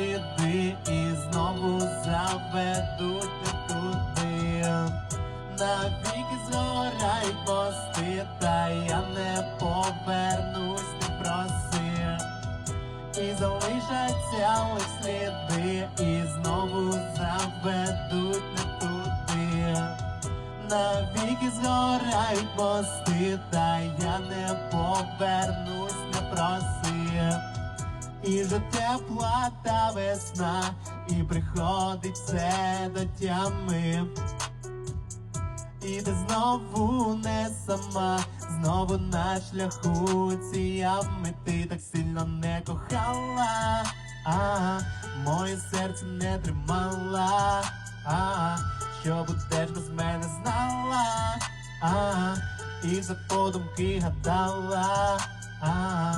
Сліди і знову заведуть туди, Навіки згорай пости, та я не повернусь, не проси, і залишаться лиш сліди, і знову заведуть не туди, навіки згорають пости, та я не повернусь, не проси. І вже тепла та весна, і приходить все до тями. І ти знову не сама, знову на шляху ці ями ти так сильно не кохала, а моє серце не тримала, а що будеш без мене знала, а і за подумки гадала, а